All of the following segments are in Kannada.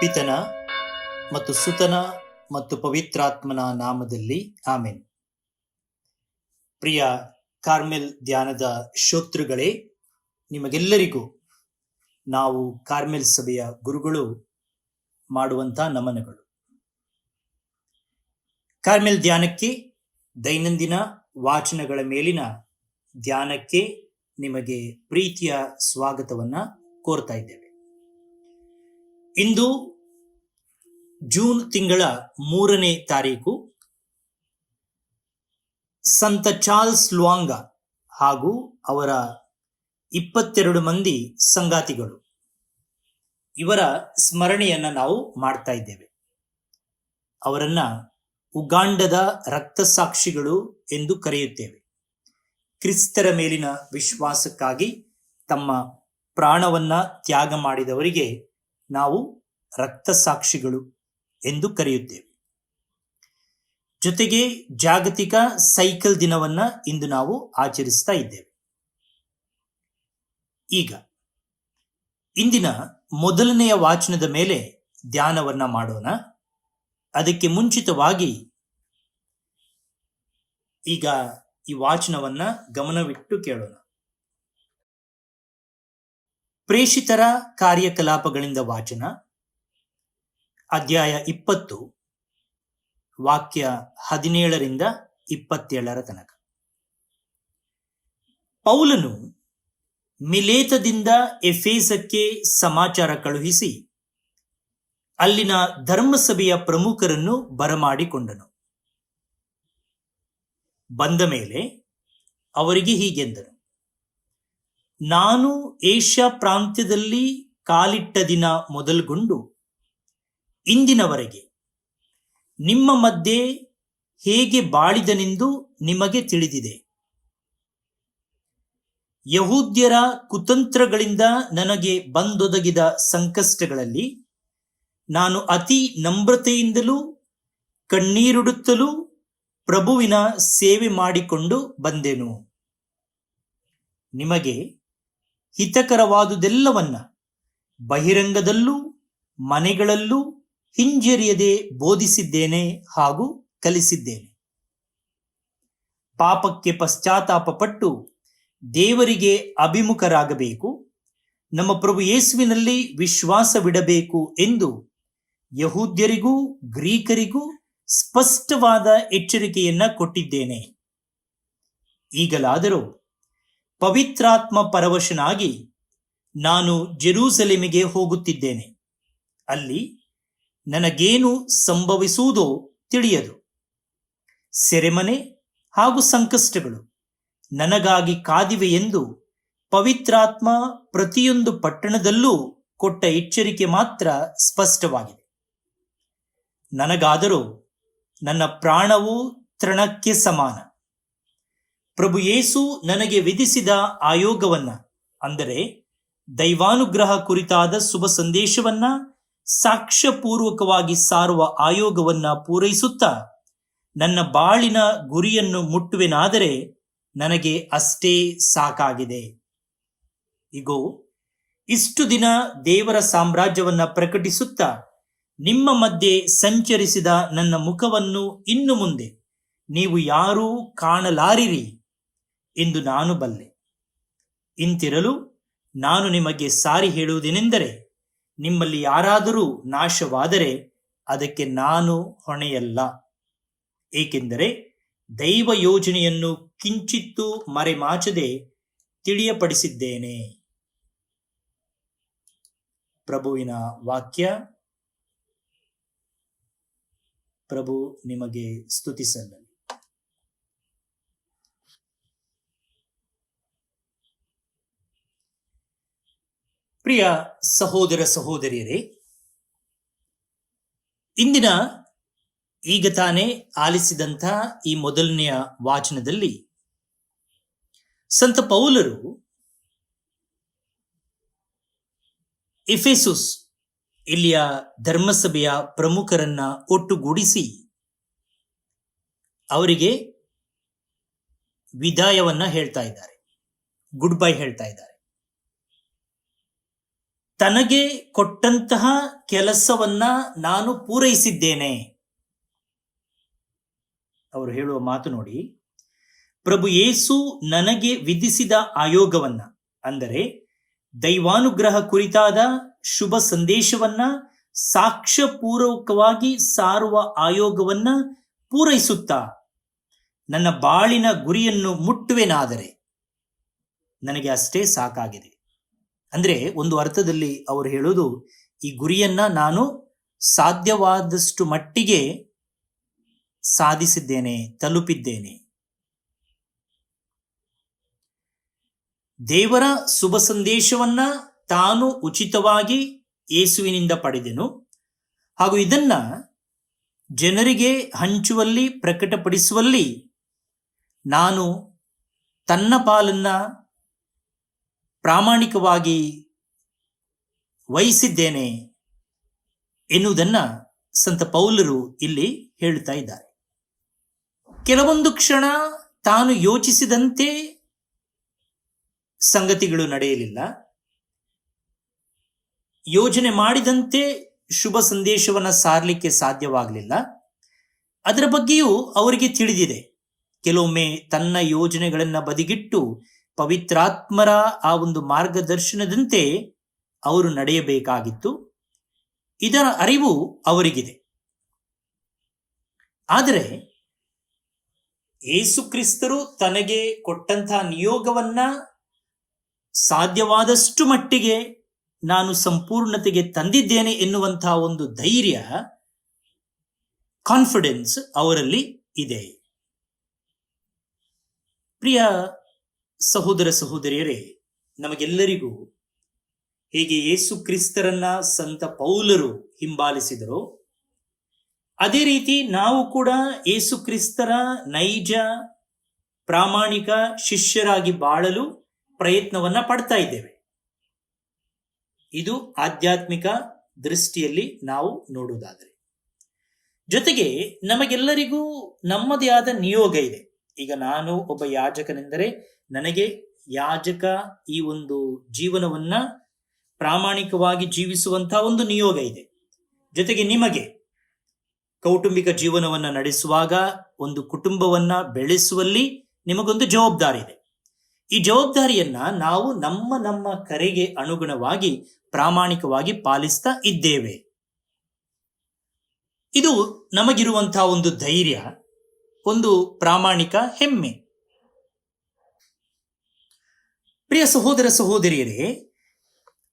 ಪಿತನ ಮತ್ತು ಸುತನ ಮತ್ತು ಪವಿತ್ರಾತ್ಮನ ನಾಮದಲ್ಲಿ ಆಮೇನ್. ಪ್ರಿಯ ಕಾರ್ಮೆಲ್ ಧ್ಯಾನದ ಶೋತೃಗಳೇ ನಿಮಗೆಲ್ಲರಿಗೂ ನಾವು ಕಾರ್ಮೆಲ್ ಸಭೆಯ ಗುರುಗಳು ಮಾಡುವಂಥ ನಮನಗಳು. ಕಾರ್ಮೆಲ್ ಧ್ಯಾನಕ್ಕೆ ದೈನಂದಿನ ವಾಚನಗಳ ಮೇಲಿನ ಧ್ಯಾನಕ್ಕೆ ನಿಮಗೆ ಪ್ರೀತಿಯ ಸ್ವಾಗತವನ್ನ ಕೋರ್ತಾ ಇದ್ದೇವೆ. ಇಂದು ಜೂನ್ ತಿಂಗಳ ಮೂರನೇ ತಾರೀಕು ಸಂತ ಚಾರ್ಲ್ಸ್ ಲುವಾಂಗ ಹಾಗೂ ಅವರ ಇಪ್ಪತ್ತೆರಡು ಮಂದಿ ಸಂಗಾತಿಗಳು. ಇವರ ಸ್ಮರಣೆಯನ್ನ ನಾವು ಮಾಡ್ತಾ ಇದ್ದೇವೆ. ಅವರನ್ನ ಉಗಾಂಡದ ರಕ್ತಸಾಕ್ಷಿಗಳು ಎಂದು ಕರೆಯುತ್ತೇವೆ. ಕ್ರಿಸ್ತರ ಮೇಲಿನ ವಿಶ್ವಾಸಕ್ಕಾಗಿ ತಮ್ಮ ಪ್ರಾಣವನ್ನ ತ್ಯಾಗ ಮಾಡಿದವರಿಗೆ ನಾವು ರಕ್ತಸಾಕ್ಷಿಗಳು ಎಂದು ಕರೆಯುತ್ತೇವೆ. ಜೊತೆಗೆ ಜಾಗತಿಕ ಸೈಕಲ್ ದಿನವನ್ನ ಇಂದು ನಾವು ಆಚರಿಸ್ತಾ ಇದ್ದೇವೆ. ಈಗ ಇಂದಿನ ಮೊದಲನೆಯ ವಾಚನದ ಮೇಲೆ ಧ್ಯಾನವನ್ನ ಮಾಡೋಣ. ಅದಕ್ಕೆ ಮುಂಚಿತವಾಗಿ ಈಗ ಈ ವಾಚನವನ್ನ ಗಮನವಿಟ್ಟು ಕೇಳೋಣ. ಪ್ರೇಷಿತರ ಕಾರ್ಯಕಲಾಪಗಳಿಂದ ವಾಚನ. ಅಧ್ಯಾಯ ಇಪ್ಪತ್ತು, ವಾಕ್ಯ ಹದಿನೇಳರಿಂದ ಇಪ್ಪತ್ತೇಳರ ತನಕ. ಪೌಲನು ಮಿಲೇತದಿಂದ ಎಫೇಸಕ್ಕೆ ಸಮಾಚಾರ ಕಳುಹಿಸಿ ಅಲ್ಲಿನ ಧರ್ಮಸಭೆಯ ಪ್ರಮುಖರನ್ನು ಬರಮಾಡಿಕೊಂಡನು. ಬಂದ ಮೇಲೆ ಅವರಿಗೆ ಹೀಗೆಂದನು. ನಾನು ಏಷ್ಯಾ ಪ್ರಾಂತ್ಯದಲ್ಲಿ ಕಾಲಿಟ್ಟ ದಿನ ಮೊದಲುಗೊಂಡು ಇಂದಿನವರೆಗೆ ನಿಮ್ಮ ಮಧ್ಯೆ ಹೇಗೆ ಬಾಳಿದನೆಂದು ನಿಮಗೆ ತಿಳಿದಿದೆ. ಯಹೂದ್ಯರ ಕುತಂತ್ರಗಳಿಂದ ನನಗೆ ಬಂದೊದಗಿದ ಸಂಕಷ್ಟಗಳಲ್ಲಿ ನಾನು ಅತಿ ನಮ್ರತೆಯಿಂದಲೂ ಕಣ್ಣೀರುಡುತ್ತಲೂ ಪ್ರಭುವಿನ ಸೇವೆ ಮಾಡಿಕೊಂಡು ಬಂದೆನು. ನಿಮಗೆ ಹಿತಕರವಾದುದೆಲ್ಲವನ್ನ ಬಹಿರಂಗದಲ್ಲೂ, ಮನೆಗಳಲ್ಲೂ ಹಿಂಜರಿಯದೆ ಬೋಧಿಸಿದ್ದೇನೆ ಹಾಗೂ ಕಲಿಸಿದ್ದೇನೆ. ಪಾಪಕ್ಕೆ ಪಶ್ಚಾತ್ತಾಪಪಟ್ಟು ದೇವರಿಗೆ ಅಭಿಮುಖರಾಗಬೇಕು, ನಮ್ಮ ಪ್ರಭು ಯೇಸುವಿನಲ್ಲಿ ವಿಶ್ವಾಸವಿಡಬೇಕು ಎಂದು ಯಹೂದ್ಯರಿಗೂ, ಗ್ರೀಕರಿಗೂ ಸ್ಪಷ್ಟವಾದ ಎಚ್ಚರಿಕೆಯನ್ನ ಕೊಟ್ಟಿದ್ದೇನೆ. ಈಗಲಾದರೂ ಪವಿತ್ರಾತ್ಮ ಪರವಶನಾಗಿ ನಾನು ಜೆರೂಸಲೇಮಿಗೆ ಹೋಗುತ್ತಿದ್ದೇನೆ. ಅಲ್ಲಿ ನನಗೇನು ಸಂಭವಿಸುವುದೋ ತಿಳಿಯದು. ಸೆರೆಮನೆ ಹಾಗೂ ಸಂಕಷ್ಟಗಳು ನನಗಾಗಿ ಕಾದಿವೆ ಎಂದು ಪವಿತ್ರಾತ್ಮ ಪ್ರತಿಯೊಂದು ಪಟ್ಟಣದಲ್ಲೂ ಕೊಟ್ಟ ಎಚ್ಚರಿಕೆ ಮಾತ್ರ ಸ್ಪಷ್ಟವಾಗಿದೆ. ನನಗಾದರೂ ನನ್ನ ಪ್ರಾಣವು ತೃಣಕ್ಕೆ ಸಮಾನ. ಪ್ರಭು ಯೇಸು ನನಗೆ ವಿಧಿಸಿದ ಆಯೋಗವನ್ನ ಅಂದರೆ ದೈವಾನುಗ್ರಹ ಕುರಿತಾದ ಶುಭ ಸಂದೇಶವನ್ನ, ಸಾಕ್ಷ್ಯಪೂರ್ವಕವಾಗಿ ಸಾರುವ ಆಯೋಗವನ್ನ ಪೂರೈಸುತ್ತಾ, ನನ್ನ ಬಾಳಿನ ಗುರಿಯನ್ನು ಮುಟ್ಟುವೆನಾದರೆ ನನಗೆ ಅಷ್ಟೇ ಸಾಕಾಗಿದೆ. ಇಗೋ, ಇಷ್ಟು ದಿನ ದೇವರ ಸಾಮ್ರಾಜ್ಯವನ್ನ ಪ್ರಕಟಿಸುತ್ತಾ, ನಿಮ್ಮ ಮಧ್ಯೆ ಸಂಚರಿಸಿದ ನನ್ನ ಮುಖವನ್ನು ಇನ್ನು ಮುಂದೆ ನೀವು ಯಾರೂ ಕಾಣಲಾರಿರಿ. ಎಂದು ನಾನು ಬಲ್ಲೆ. ಇಂತಿರಲು ನಾನು ನಿಮಗೆ ಸಾರಿ ಹೇಳುವುದೇನೆಂದರೆ, ನಿಮ್ಮಲ್ಲಿ ಯಾರಾದರೂ ನಾಶವಾದರೆ ಅದಕ್ಕೆ ನಾನು ಹೊಣೆಯಲ್ಲ. ಏಕೆಂದರೆ ದೈವ ಯೋಜನೆಯನ್ನು ಕಿಂಚಿತ್ತೂ ಮರೆಮಾಚದೆ ತಿಳಿಯಪಡಿಸಿದ್ದೇನೆ. ಪ್ರಭುವಿನ ವಾಕ್ಯ. ಪ್ರಭು ನಿಮಗೆ ಸ್ತುತಿಸಲ್ಲ ಪ್ರಿಯ ಸಹೋದರ ಸಹೋದರಿಯರೇ, ಇಂದಿನ ಈಗ ತಾನೇ ಆಲಿಸಿದಂಥ ಈ ಮೊದಲನೆಯ ವಾಚನದಲ್ಲಿ ಸಂತ ಪೌಲರು ಇಫೆಸುಸ್ ಇಲ್ಲಿಯ ಧರ್ಮಸಭೆಯ ಪ್ರಮುಖರನ್ನ ಒಟ್ಟುಗೂಡಿಸಿ ಅವರಿಗೆ ವಿದಾಯವನ್ನ ಹೇಳ್ತಾ ಇದ್ದಾರೆ. ಗುಡ್ ಬೈ ಹೇಳ್ತಾ ಇದ್ದಾರೆ. ತನಗೆ ಕೊಟ್ಟಂತಹ ಕೆಲಸವನ್ನ ನಾನು ಪೂರೈಸಿದ್ದೇನೆ. ಅವರು ಹೇಳುವ ಮಾತು ನೋಡಿ. ಪ್ರಭು ಯೇಸು ನನಗೆ ವಿಧಿಸಿದ ಆಯೋಗವನ್ನ, ಅಂದರೆ ದೈವಾನುಗ್ರಹ ಕುರಿತಾದ ಶುಭ ಸಂದೇಶವನ್ನ ಸಾಕ್ಷ್ಯಪೂರ್ವಕವಾಗಿ ಸಾರುವ ಆಯೋಗವನ್ನ ಪೂರೈಸುತ್ತಾ. ನನ್ನ ಬಾಳಿನ ಗುರಿಯನ್ನು ಮುಟ್ಟುವೆನಾದರೆ, ನನಗೆ ಅಷ್ಟೇ ಸಾಕಾಗಿದೆ. ಅಂದ್ರೆ ಒಂದು ಅರ್ಥದಲ್ಲಿ ಅವರು ಹೇಳೋದು, ಈ ಗುರಿಯನ್ನ ನಾನು ಸಾಧ್ಯವಾದಷ್ಟು ಮಟ್ಟಿಗೆ ಸಾಧಿಸಿದ್ದೇನೆ, ತಲುಪಿದ್ದೇನೆ. ದೇವರ ಶುಭ ಸಂದೇಶವನ್ನ ತಾನು ಉಚಿತವಾಗಿ ಯೇಸುವಿನಿಂದ ಪಡೆದೆನು. ಹಾಗೂ ಇದನ್ನ ಜನರಿಗೆ ಹಂಚುವಲ್ಲಿ, ಪ್ರಕಟಪಡಿಸುವಲ್ಲಿ ನಾನು ತನ್ನ ಪಾಲನ್ನ ಪ್ರಾಮಾಣಿಕವಾಗಿ ವಹಿಸಿದ್ದೇನೆ ಎನ್ನುವುದನ್ನು ಸಂತ ಪೌಲರು ಇಲ್ಲಿ ಹೇಳುತ್ತಾ ಇದ್ದಾರೆ. ಕೆಲವೊಂದು ಕ್ಷಣ ತಾನು ಯೋಚಿಸಿದಂತೆ ಸಂಗತಿಗಳು ನಡೆಯಲಿಲ್ಲ. ಯೋಜನೆ ಮಾಡಿದಂತೆ ಶುಭ ಸಂದೇಶವನ್ನ ಸಾರಲಿಕ್ಕೆ ಸಾಧ್ಯವಾಗಲಿಲ್ಲ. ಅದರ ಬಗ್ಗೆಯೂ ಅವರಿಗೆ ತಿಳಿದಿದೆ. ಕೆಲವೊಮ್ಮೆ ತನ್ನ ಯೋಜನೆಗಳನ್ನು ಬದಿಗಿಟ್ಟು ಪವಿತ್ರಾತ್ಮರ ಆ ಒಂದು ಮಾರ್ಗದರ್ಶನದಂತೆ ಅವರು ನಡೆಯಬೇಕಾಗಿತ್ತು. ಇದರ ಅರಿವು ಅವರಿಗಿದೆ. ಆದರೆ ಏಸು ಕ್ರಿಸ್ತರು ತನಗೆ ಕೊಟ್ಟಂತಹ ನಿಯೋಗವನ್ನ ಸಾಧ್ಯವಾದಷ್ಟು ಮಟ್ಟಿಗೆ ನಾನು ಸಂಪೂರ್ಣತೆಗೆ ತಂದಿದ್ದೇನೆ ಎನ್ನುವಂತಹ ಒಂದು ಧೈರ್ಯ ಕಾನ್ಫಿಡೆನ್ಸ್ ಅವರಲ್ಲಿ ಇದೆ. ಪ್ರಿಯ ಸಹೋದರ ಸಹೋದರಿಯರೇ, ನಮಗೆಲ್ಲರಿಗೂ ಹೇಗೆ ಯೇಸು ಕ್ರಿಸ್ತರನ್ನ ಸಂತ ಪೌಲರು ಹಿಂಬಾಲಿಸಿದರು, ಅದೇ ರೀತಿ ನಾವು ಕೂಡ ಯೇಸು ಕ್ರಿಸ್ತರ ನೈಜ, ಪ್ರಾಮಾಣಿಕ ಶಿಷ್ಯರಾಗಿ ಬಾಳಲು ಪ್ರಯತ್ನವನ್ನ ಪಡ್ತಾ ಇದ್ದೇವೆ. ಇದು ಆಧ್ಯಾತ್ಮಿಕ ದೃಷ್ಟಿಯಲ್ಲಿ ನಾವು ನೋಡುವುದಾದರೆ. ಜೊತೆಗೆ ನಮಗೆಲ್ಲರಿಗೂ ನಮ್ಮದೇ ಆದ ನಿಯೋಗ ಇದೆ. ಈಗ ನಾನು ಒಬ್ಬ ಯಾಜಕನೆಂದರೆ ನನಗೆ ಯಾಜಕ ಈ ಒಂದು ಜೀವನವನ್ನ ಪ್ರಾಮಾಣಿಕವಾಗಿ ಜೀವಿಸುವಂತಹ ಒಂದು ನಿಯೋಗ ಇದೆ. ಜೊತೆಗೆ ನಿಮಗೆ ಕೌಟುಂಬಿಕ ಜೀವನವನ್ನ ನಡೆಸುವಾಗ ಒಂದು ಕುಟುಂಬವನ್ನ ಬೆಳೆಸುವಲ್ಲಿ ನಿಮಗೊಂದು ಜವಾಬ್ದಾರಿ ಇದೆ. ಈ ಜವಾಬ್ದಾರಿಯನ್ನ ನಾವು ನಮ್ಮ ನಮ್ಮ ಕರೆಗೆ ಅನುಗುಣವಾಗಿ ಪ್ರಾಮಾಣಿಕವಾಗಿ ಪಾಲಿಸ್ತಾ ಇದ್ದೇವೆ. ಇದು ನಮಗಿರುವಂತಹ ಒಂದು ಧೈರ್ಯ. ಒಂದು ಪ್ರಾಮಾಣಿಕ ಹೆಮ್ಮೆ. ಪ್ರಿಯ ಸಹೋದರ ಸಹೋದರಿಯರೇ,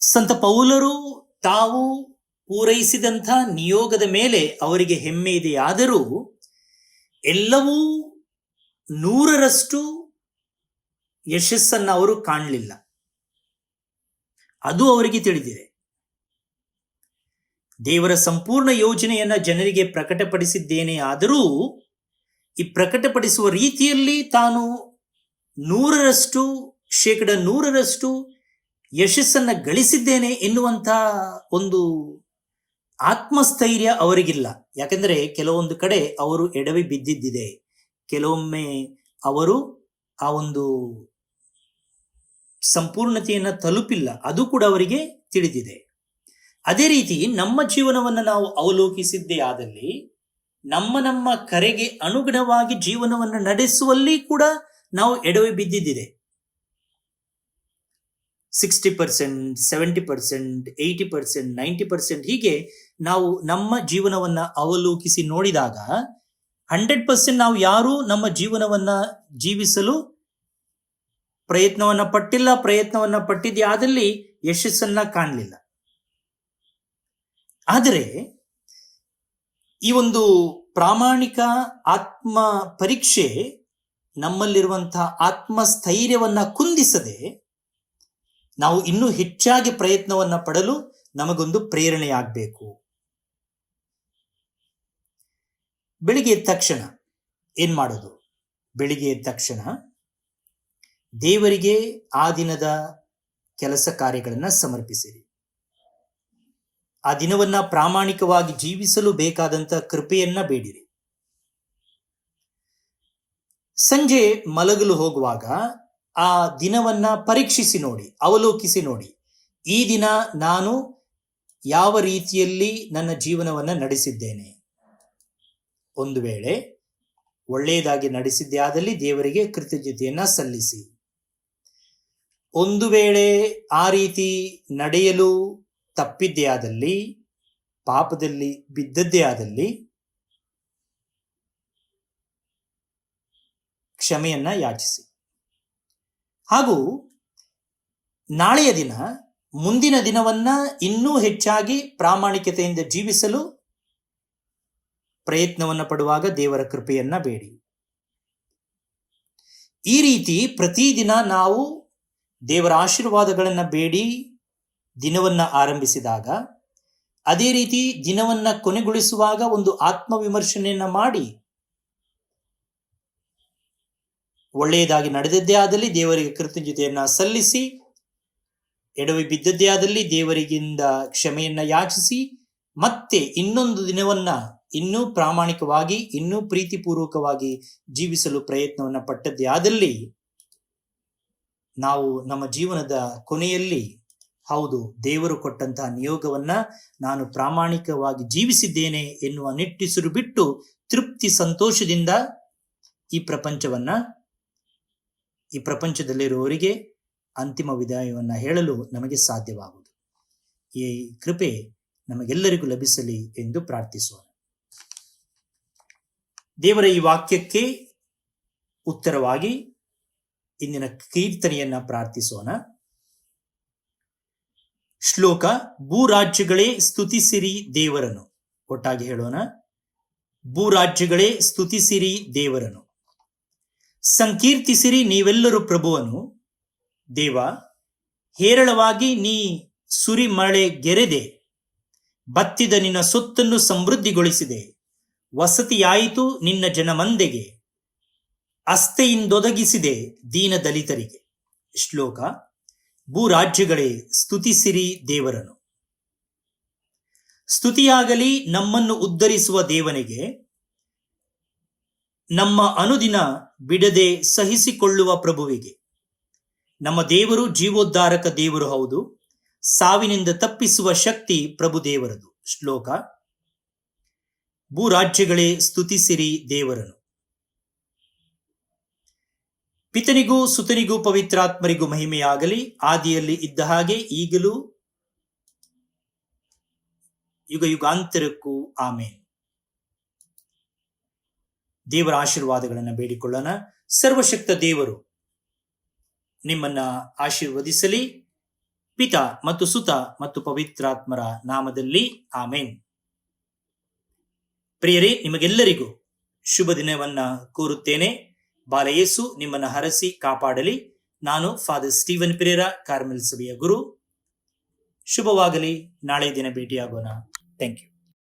ಸಂತ ಪೌಲರು ತಾವು ಪೂರೈಸಿದಂಥ ನಿಯೋಗದ ಮೇಲೆ ಅವರಿಗೆ ಹೆಮ್ಮೆ ಇದೆಯಾದರೂ ಎಲ್ಲವೂ ನೂರರಷ್ಟು ಯಶಸ್ಸನ್ನು ಅವರು ಕಾಣಲಿಲ್ಲ. ಅದು ಅವರಿಗೆ ತಿಳಿದಿದೆ. ದೇವರ ಸಂಪೂರ್ಣ ಯೋಜನೆಯನ್ನ ಜನರಿಗೆ ಪ್ರಕಟಪಡಿಸಿದ್ದೇನೆ ಆದರೂ ಈ ಪ್ರಕಟಪಡಿಸುವ ರೀತಿಯಲ್ಲಿ ತಾನು ನೂರರಷ್ಟು, ಶೇಕಡ ನೂರರಷ್ಟು ಯಶಸ್ಸನ್ನು ಗಳಿಸಿದ್ದೇನೆ ಎನ್ನುವಂಥ ಒಂದು ಆತ್ಮಸ್ಥೈರ್ಯ ಅವರಿಗಿಲ್ಲ. ಯಾಕೆಂದರೆ ಕೆಲವೊಂದು ಕಡೆ ಅವರು ಎಡವಿ ಬಿದ್ದಿದ್ದಿದೆ. ಕೆಲವೊಮ್ಮೆ ಅವರು ಆ ಒಂದು ಸಂಪೂರ್ಣತೆಯನ್ನು ತಲುಪಿಲ್ಲ. ಅದು ಕೂಡ ಅವರಿಗೆ ತಿಳಿದಿದೆ. ಅದೇ ರೀತಿ ನಮ್ಮ ಜೀವನವನ್ನು ನಾವು ಅವಲೋಕಿಸಿದ್ದೇ ಆದಲ್ಲಿ ನಮ್ಮ ನಮ್ಮ ಕರೆಗೆ ಅನುಗುಣವಾಗಿ ಜೀವನವನ್ನು ನಡೆಸುವಲ್ಲಿ ಕೂಡ ನಾವು ಎಡವೆ ಬಿದ್ದಿದ್ದಿದೆ sixty percent seventy percent eighty percent ninety percent ಹೀಗೆ ನಾವು ನಮ್ಮ ಜೀವನವನ್ನು ಅವಲೋಕಿಸಿ ನೋಡಿದಾಗ ಹಂಡ್ರೆಡ್ ಪರ್ಸೆಂಟ್ ನಾವು ಯಾರೂ ನಮ್ಮ ಜೀವನವನ್ನು ಜೀವಿಸಲು ಪ್ರಯತ್ನವನ್ನು ಪಟ್ಟಿಲ್ಲ, ಪ್ರಯತ್ನವನ್ನು ಪಟ್ಟಿದ್ಯಾದಲ್ಲಿ ಯಶಸ್ಸನ್ನ ಕಾಣಲಿಲ್ಲ. ಆದರೆ ಈ ಒಂದು ಪ್ರಾಮಾಣಿಕ ಆತ್ಮ ಪರೀಕ್ಷೆ ನಮ್ಮಲ್ಲಿರುವಂತಹ ಆತ್ಮಸ್ಥೈರ್ಯವನ್ನ ಕುಂದಿಸದೆ ನಾವು ಇನ್ನೂ ಹೆಚ್ಚಾಗಿ ಪ್ರಯತ್ನವನ್ನ ಪಡಲು ನಮಗೊಂದು ಪ್ರೇರಣೆಯಾಗಬೇಕು ಬೆಳಿಗ್ಗೆ ಎದ್ದ ತಕ್ಷಣ ಏನ್ ಮಾಡೋದು? ಬೆಳಿಗ್ಗೆ ಎದ್ದ ತಕ್ಷಣ ದೇವರಿಗೆ ಆ ದಿನದ ಕೆಲಸ ಕಾರ್ಯಗಳನ್ನ ಸಮರ್ಪಿಸಿರಿ. ಆ ದಿನವನ್ನ ಪ್ರಾಮಾಣಿಕವಾಗಿ ಜೀವಿಸಲು ಬೇಕಾದಂತ ಕೃಪೆಯನ್ನ ಬೇಡಿರಿ. ಸಂಜೆ ಮಲಗಲು ಹೋಗುವಾಗ ಆ ದಿನವನ್ನ ಪರೀಕ್ಷಿಸಿ ನೋಡಿ, ಅವಲೋಕಿಸಿ ನೋಡಿ. ಈ ದಿನ ನಾನು ಯಾವ ರೀತಿಯಲ್ಲಿ ನನ್ನ ಜೀವನವನ್ನು ನಡೆಸಿದ್ದೇನೆ? ಒಂದು ವೇಳೆ ಒಳ್ಳೆಯದಾಗಿ ನಡೆಸಿದ್ದೇ ಆದಲ್ಲಿ ದೇವರಿಗೆ ಕೃತಜ್ಞತೆಯನ್ನ ಸಲ್ಲಿಸಿ. ಒಂದು ವೇಳೆ ಆ ರೀತಿ ನಡೆಯಲು ತಪ್ಪಿದ್ದೇ ಆದಲ್ಲಿ, ಪಾಪದಲ್ಲಿ ಬಿದ್ದದ್ದೇ ಆದಲ್ಲಿ ಕ್ಷಮೆಯನ್ನ ಯಾಚಿಸಿ. ಹಾಗೂ ನಾಳೆಯ ದಿನ ಮುಂದಿನ ದಿನವನ್ನ ಇನ್ನೂ ಹೆಚ್ಚಾಗಿ ಪ್ರಾಮಾಣಿಕತೆಯಿಂದ ಜೀವಿಸಲು ಪ್ರಯತ್ನವನ್ನು ಪಡುವಾಗ ದೇವರ ಕೃಪೆಯನ್ನ ಬೇಡಿ. ಈ ರೀತಿ ಪ್ರತಿದಿನ ನಾವು ದೇವರ ಆಶೀರ್ವಾದಗಳನ್ನ ಬೇಡಿ ದಿನವನ್ನ ಆರಂಭಿಸಿದಾಗ, ಅದೇ ರೀತಿ ದಿನವನ್ನ ಕೊನೆಗೊಳಿಸುವಾಗ ಒಂದು ಆತ್ಮವಿಮರ್ಶನೆಯನ್ನು ಮಾಡಿ, ಒಳ್ಳೆಯದಾಗಿ ನಡೆದದ್ದೇ ಆದಲ್ಲಿ ದೇವರಿಗೆ ಕೃತಜ್ಞತೆಯನ್ನು ಸಲ್ಲಿಸಿ, ಎಡವಿ ಬಿದ್ದದ್ದೇ ಆದಲ್ಲಿ ದೇವರಿಗಿಂದ ಕ್ಷಮೆಯನ್ನು ಯಾಚಿಸಿ, ಮತ್ತೆ ಇನ್ನೊಂದು ದಿನವನ್ನ ಇನ್ನೂ ಪ್ರಾಮಾಣಿಕವಾಗಿ, ಇನ್ನೂ ಪ್ರೀತಿಪೂರ್ವಕವಾಗಿ ಜೀವಿಸಲು ಪ್ರಯತ್ನವನ್ನು ಪಟ್ಟದ್ದೇ ಆದಲ್ಲಿ, ನಾವು ನಮ್ಮ ಜೀವನದ ಕೊನೆಯಲ್ಲಿ ಹೌದು, ದೇವರು ಕೊಟ್ಟಂತಹ ನಿಯೋಗವನ್ನ ನಾನು ಪ್ರಾಮಾಣಿಕವಾಗಿ ಜೀವಿಸಿದ್ದೇನೆ ಎನ್ನುವ ನಿಟ್ಟಿಸಿರು ಬಿಟ್ಟು ತೃಪ್ತಿ ಸಂತೋಷದಿಂದ ಈ ಪ್ರಪಂಚವನ್ನ, ಈ ಪ್ರಪಂಚದಲ್ಲಿರುವವರಿಗೆ ಅಂತಿಮ ವಿದಾಯವನ್ನ ಹೇಳಲು ನಮಗೆ ಸಾಧ್ಯವಾಗುವುದು. ಈ ಕೃಪೆ ನಮಗೆಲ್ಲರಿಗೂ ಲಭಿಸಲಿ ಎಂದು ಪ್ರಾರ್ಥಿಸೋಣ. ದೇವರ, ಈ ವಾಕ್ಯಕ್ಕೆ ಉತ್ತರವಾಗಿ ಇಂದಿನ ಕೀರ್ತನೆಯನ್ನ ಪ್ರಾರ್ಥಿಸೋಣ. ಶ್ಲೋಕ, ಭೂರಾಜ್ಯಗಳೇ ಸ್ತುತಿಸಿರಿ ದೇವರನು ಒಟ್ಟಾಗಿ ಹೇಳೋಣ. ಭೂರಾಜ್ಯಗಳೇ ಸ್ತುತಿಸಿರಿ ದೇವರನು ಸಂಕೀರ್ತಿಸಿರಿ ನೀವೆಲ್ಲರೂ ಪ್ರಭುವನು ದೇವ, ಹೇರಳವಾಗಿ ನೀ ಸುರಿ ಮಳೆ ಗೆರೆದೆ. ಬತ್ತಿದ ನಿನ್ನ ಸೊತ್ತನ್ನು ಸಮೃದ್ಧಿಗೊಳಿಸಿದೆ. ವಸತಿಯಾಯಿತು ನಿನ್ನ ಜನಮಂದೆಗೆ. ಅಸ್ತೆಯಿಂದೊದಗಿಸಿದೆ ದೀನ ದಲಿತರಿಗೆ ಶ್ಲೋಕ ಭೂರಾಜ್ಯಗಳೇ ಸ್ತುತಿಸಿರಿ ದೇವರನು ಸ್ತುತಿಯಾಗಲಿ ನಮ್ಮನ್ನು ಉದ್ಧರಿಸುವ ದೇವನಿಗೆ, ನಮ್ಮ ಅನುದಿನ ಬಿಡದೆ ಸಹಿಸಿಕೊಳ್ಳುವ ಪ್ರಭುವಿಗೆ. ನಮ್ಮ ದೇವರು ಜೀವೋದ್ಧಾರಕ ದೇವರು ಹೌದು, ಸಾವಿನಿಂದ ತಪ್ಪಿಸುವ ಶಕ್ತಿ ಪ್ರಭು ದೇವರದು. ಶ್ಲೋಕ ಭೂರಾಜ್ಯಗಳೇ ಸ್ತುತಿಸಿರಿ ದೇವರನು ಪಿತನಿಗೂ ಸುತನಿಗೂ ಪವಿತ್ರಾತ್ಮರಿಗೂ ಮಹಿಮೆಯಾಗಲಿ. ಆದಿಯಲ್ಲಿ ಇದ್ದ ಹಾಗೆ ಈಗಲೂ ಯುಗ ಯುಗಾಂತರಕ್ಕೂ ಆಮೇನ್. ದೇವರ ಆಶೀರ್ವಾದಗಳನ್ನು ಬೇಡಿಕೊಳ್ಳೋಣ. ಸರ್ವಶಕ್ತ ದೇವರು ನಿಮ್ಮನ್ನ ಆಶೀರ್ವದಿಸಲಿ. ಪಿತ ಮತ್ತು ಸುತ ಮತ್ತು ಪವಿತ್ರಾತ್ಮರ ನಾಮದಲ್ಲಿ ಆಮೇನ್. ಪ್ರಿಯರೇ, ನಿಮಗೆಲ್ಲರಿಗೂ ಶುಭ ದಿನವನ್ನ ಕೋರುತ್ತೇನೆ. ಬಾಲಯೇಸು ನಿಮ್ಮನ್ನು ಹರಸಿ ಕಾಪಾಡಲಿ. ನಾನು ಫಾದರ್ ಸ್ಟೀವನ್ ಪಿರೇರ, ಕಾರ್ಮೆಲ್ ಸಭೆಯ ಗುರು. ಶುಭವಾಗಲಿ. ನಾಳೆ ದಿನ ಭೇಟಿಯಾಗೋಣ. Thank you.